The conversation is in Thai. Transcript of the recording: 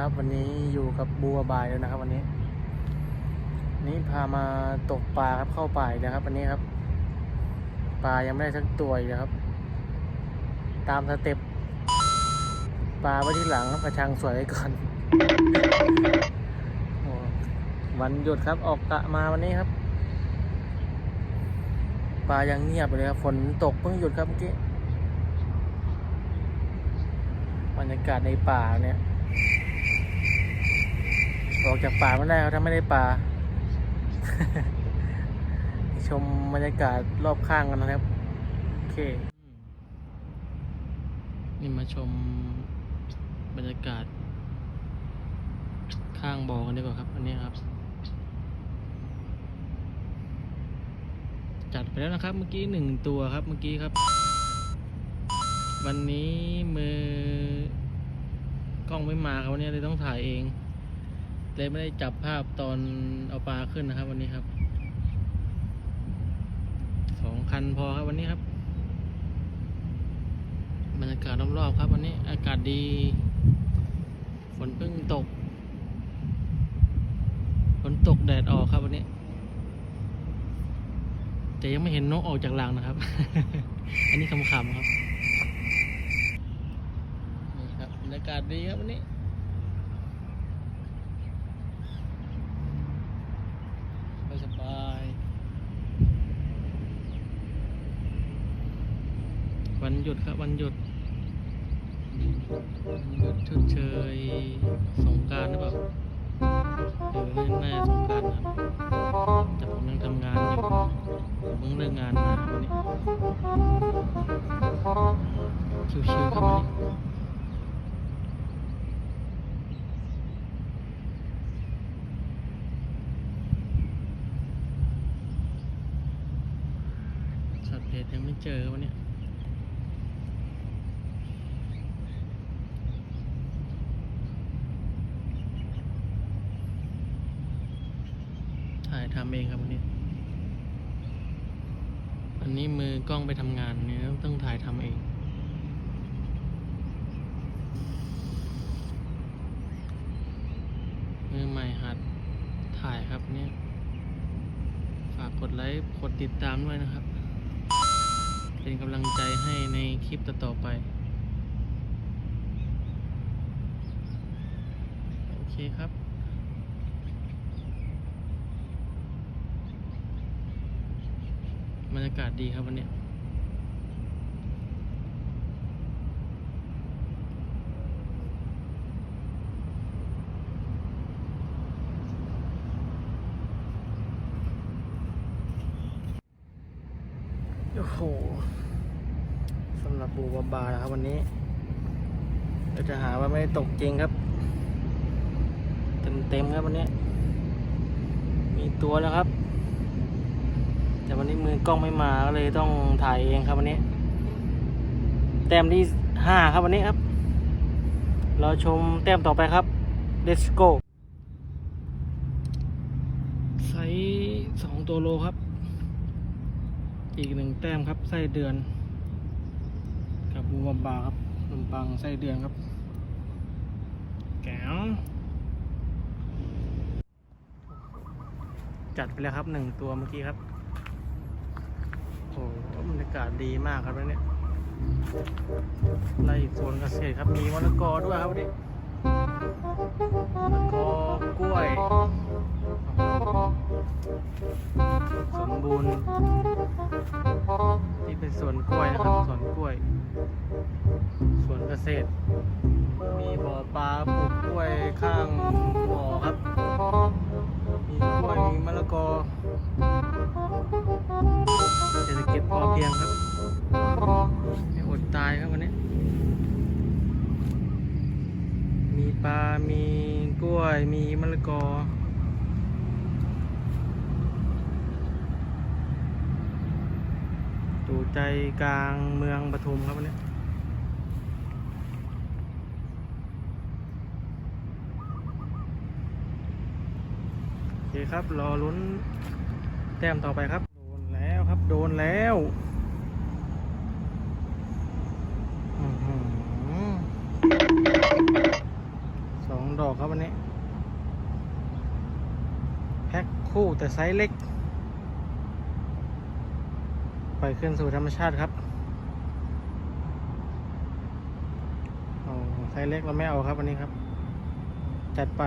ครับ วันนี้อยู่กับบัวบายแล้วนะครับ วันนี้ นี่พามาตกปลาครับเข้าป่าอีกนะครับ วันนี้ครับ ปลายังไม่ได้สักตัวอีกนะครับ ตามสเต็ปปลาไว้ที่หลังครับกระชังสวยไว้ก่อนวันหยุดครับออกกะมาวันนี้ครับ ปลายังเงียบเลยครับฝนตกเพิ่งหยุดครับเมื่อกี้บรรยากาศในป่าเนี่ย ออกจากป่าไม่ได้ครับถ้าไม่ได้ปลาชมบรรยากาศรอบข้างกันนะครับ โอเค นี่มาชมบรรยากาศ ข้างบ่อกันดีกว่าครับ อันนี้ครับ จัดไปแล้วนะครับ เมื่อกี้หนึ่งตัวครับเมื่อกี้ครับ วันนี้มือกล้องไม่มาครับวันนี้เลยต้องถ่ายเอง เลยไม่ได้จับภาพตอนเอาปลาขึ้นนะครับ วันนี้ครับสองคันพอครับวันนี้ครับบรรยากาศรอบๆครับ วันนี้อากาศดี ฝนเพิ่งตก ฝนตกแดดออกครับวันนี้ แต่ยังไม่เห็นนกออกจากรังนะครับ อันนี้คำๆครับนี่ครับบรรยากาศดีครับวันนี้ สบายๆ วันหยุดครับวันหยุดหยุดชดเชยสงการหรือเปล่าเออน่าจะสงการนะครับแต่ผมยังทำงานอยู่ผมเพิ่งเลิกงานมาวันนี้ชิวๆครับวันนี้สัตว์เดชยังไม่เจอวันนี้ ถ่ายทำเองครับวันนี้ อันนี้มือกล้องไปทำงานเนี่ยต้องถ่ายทำเอง มือใหม่หัดถ่ายครับเนี่ย ฝากกดไลค์ กดติดตามด้วยนะครับ เป็นกำลังใจให้ในคลิปต่อๆไป โอเคครับ บรรยากาศดีครับวันนี้โอ้โหสำหรับบูบาบานะครับวันนี้เราจะหาว่าไม่ได้ตกจริงครับ เต็มๆครับวันนี้ มีตัวแล้วครับ แต่วันนี้มือกล้องไม่มาก็เลยต้องถ่ายเองครับวันนี้ แต้มที่ห้าครับวันนี้ครับ เราชมแต้มต่อไปครับ let's go ไซส์สองตัวโลครับ อีกหนึ่งแต้มครับไส้เดือน กับบูบาบาครับขนมปังไส้เดือนครับ แก้วจัดไปแล้วครับหนึ่งตัวเมื่อกี้ครับากาศดีมากครับวันนี้ไล่สวนเกษตรครับ มีมะละกอด้วยครับวันนี้มะละกอกล้วย สมบูรณ์นี่เป็นสวนกล้วยนะครับสวนกล้วยสวนเกษตร มีบ่อปลาปลูกกล้วยข้างบ่อครับ มีกล้วยมีมะละกอ ปลา มีกล้วย มีมะละกออยู่ใจกลางเมืองปทุมครับวันนี้เคครับ รอลุ้นแต้มต่อไปครับ โดนแล้วครับ โดนแล้ว ครับวันนี้ แพ็คคู่แต่ไซส์เล็ก ปล่อยขึ้นสู่ธรรมชาติครับไซส์เล็กเราไม่เอาครับวันนี้ครับ จัดไป